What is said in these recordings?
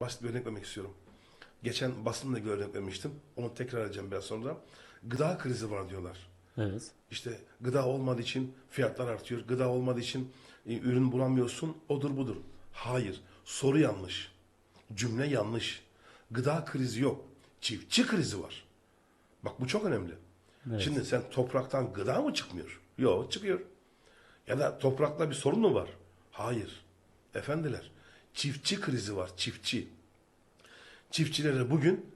basit bir örnek vermek istiyorum. Geçen basında bir örnek vermiştim. Onu tekrar edeceğim biraz sonra. Gıda krizi var diyorlar. Evet. İşte gıda olmadığı için fiyatlar artıyor. Gıda olmadığı için e, ürün bulamıyorsun. Odur budur. Hayır. Soru yanlış. Cümle yanlış. Gıda krizi yok. Çiftçi krizi var. Bak bu çok önemli. Evet. Şimdi sen topraktan gıda mı çıkmıyor? Yok çıkıyor. Ya da toprakta bir sorun mu var? Hayır. Efendiler çiftçi krizi var çiftçi. Çiftçilere bugün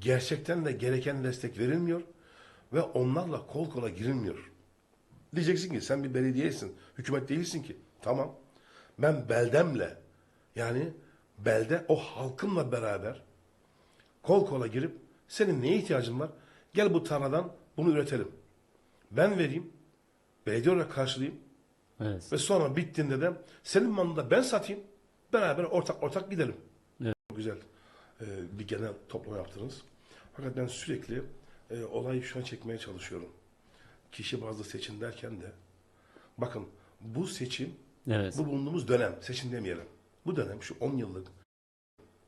gerçekten de gereken destek verilmiyor ve onlarla kol kola girilmiyor. Diyeceksin ki sen bir belediyesin, hükümet değilsin ki. Tamam. Ben beldemle yani belde o halkımla beraber kol kola girip senin neye ihtiyacın var? Gel bu tarladan bunu üretelim. Ben vereyim, belediye olarak karşılayayım Evet. ve sonra bittiğinde de senin malını da ben satayım. Beraber ortak ortak gidelim. Evet. Çok güzel e, bir genel toplama yaptınız. Fakat ben sürekli e, olayı şuna çekmeye çalışıyorum. Kişi bazlı seçim derken de bakın bu seçim Evet. bu bulunduğumuz dönem seçim demeyelim. Bu dönem şu 10 yıllık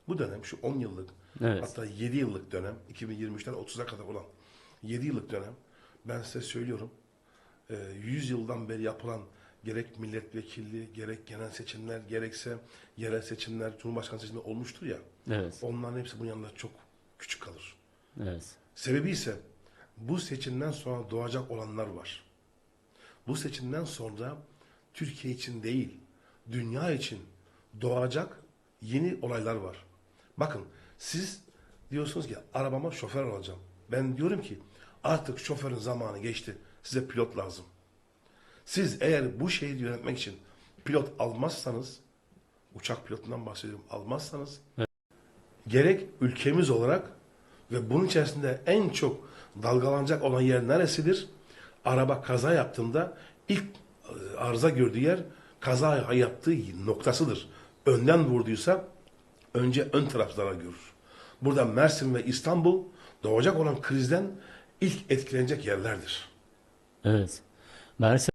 bu dönem şu 10 yıllık Evet. hatta 7 yıllık dönem 2023'ten 30'a kadar olan 7 yıllık dönem ben size söylüyorum e, 100 yıldan beri yapılan gerek milletvekilliği, gerek genel seçimler, gerekse yerel seçimler, cumhurbaşkanı seçimleri olmuştur ya. Evet. Onların hepsi bunun yanında çok küçük kalır. Evet. Sebebi ise bu seçimden sonra doğacak olanlar var. Bu seçimden sonra Türkiye için değil, dünya için doğacak yeni olaylar var. Bakın siz diyorsunuz ki arabama şoför alacağım. Ben diyorum ki artık şoförün zamanı geçti. Size pilot lazım. Siz eğer bu şeyi yönetmek için pilot almazsanız, uçak pilotundan bahsediyorum, almazsanız gerek ülkemiz olarak ve bunun içerisinde en çok dalgalanacak olan yer neresidir? Araba kaza yaptığında ilk e, arıza gördüğü yer kaza yaptığı noktasıdır. Önden vurduysa önce ön taraf zarar görür. Burada Mersin ve İstanbul doğacak olan krizden ilk etkilenecek yerlerdir. Evet. Mersin